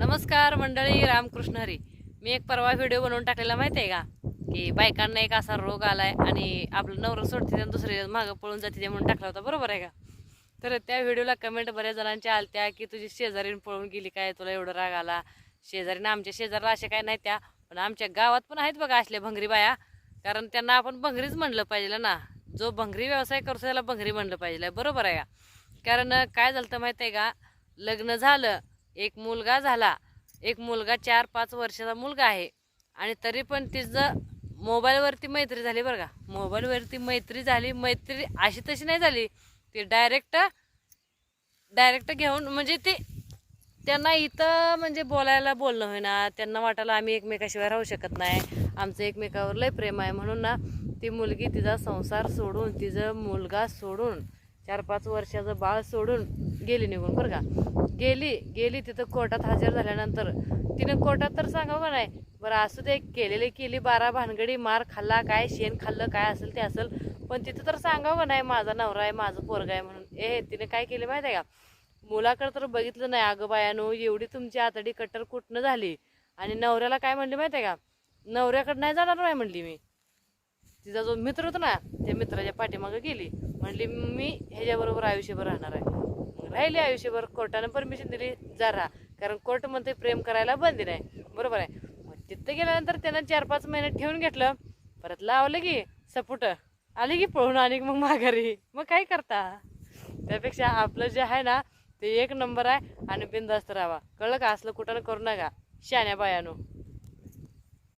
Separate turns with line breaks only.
नमस्कार मंडळी रामकृष्ण हरी. मी एक परवा व्हिडिओ बनवून टाकलेला माहिती आहे का? की बायकांना एक असा रोग आलाय आणि आपलं नवरं सोडते आणि दुसरे मागं पळून जाते म्हणून टाकला होता. बरोबर आहे का? तर त्या व्हिडिओला कमेंट बऱ्याच जणांच्या आलत्या की तुझी शेजारीन पळून गेली काय? तुला एवढं राग आला? शेजारीनं आमच्या शेजारला अशा काय नाही त्या पण आमच्या गावात पण आहेत बघा असल्या भंगरी बाया. कारण त्यांना आपण भंगरीच म्हणलं पाहिजे ना. जो भंगरी व्यवसाय करतो त्याला भंगरी म्हणलं पाहिजे बरोबर आहे का? कारण काय झालं माहिती आहे का? लग्न झालं एक मुलगा झाला एक मुलगा चार पाच वर्षाचा मुलगा आहे आणि तरी पण तिचं मोबाईलवरती मैत्री झाली बरं का. मोबाईलवरती मैत्री झाली मैत्री अशी तशी नाही झाली. ती डायरेक्ट डायरेक्ट घेऊन म्हणजे ते त्यांना इथं म्हणजे बोलायला बोलणं होईना. त्यांना वाटायला आम्ही एकमेकाशिवाय राहू शकत नाही. आमचं एकमेकावर लय प्रेम आहे. म्हणून ना ती मुलगी तिचा संसार सोडून तिचं मुलगा सोडून चार पाच वर्षाचं बाळ सोडून गेली निघून बरं का. गेली गेली तिथं कोर्टात हजर झाल्यानंतर. तिनं कोर्टात तर सांगावं का नाही? बरं असू दे केलेली केली बारा भानगडी मार खाल्ला काय शेण खाल्लं काय असेल ते असेल. पण तिथं तर सांगावं का नाही माझा नवरा आहे माझं पोरगा आहे म्हणून. ए तिने काय केलं माहिती आहे का? मुलाकडे तर बघितलं नाही अगं बायानो एवढी तुमची आतडी कट्टर कुठनं झाली? आणि नवऱ्याला काय म्हणली माहिती आहे का? नवऱ्याकडे नाही जाणार नाही म्हणली मी. तिचा जो मित्र होता ना त्या मित्राच्या पाठीमागं गेली. म्हणली मी ह्याच्याबरोबर आयुष्यभर राहणार आहे. मग राहिली आयुष्यभर कोर्टानं परमिशन दिली जा राहा कारण कोर्ट म्हणते प्रेम करायला बंदी नाही. बरोबर आहे. मग तिथं गेल्यानंतर त्यानं चार पाच महिने ठेवून घेतलं. परत लावलं की सपुट आली की पळून आणि मग माघारी. मग काय करता? त्यापेक्षा आपलं जे आहे ना ते एक नंबर आहे आणि बिंदास्त राहावा. कळलं का? असलं कुठं करू नका. शाण्या बायानो.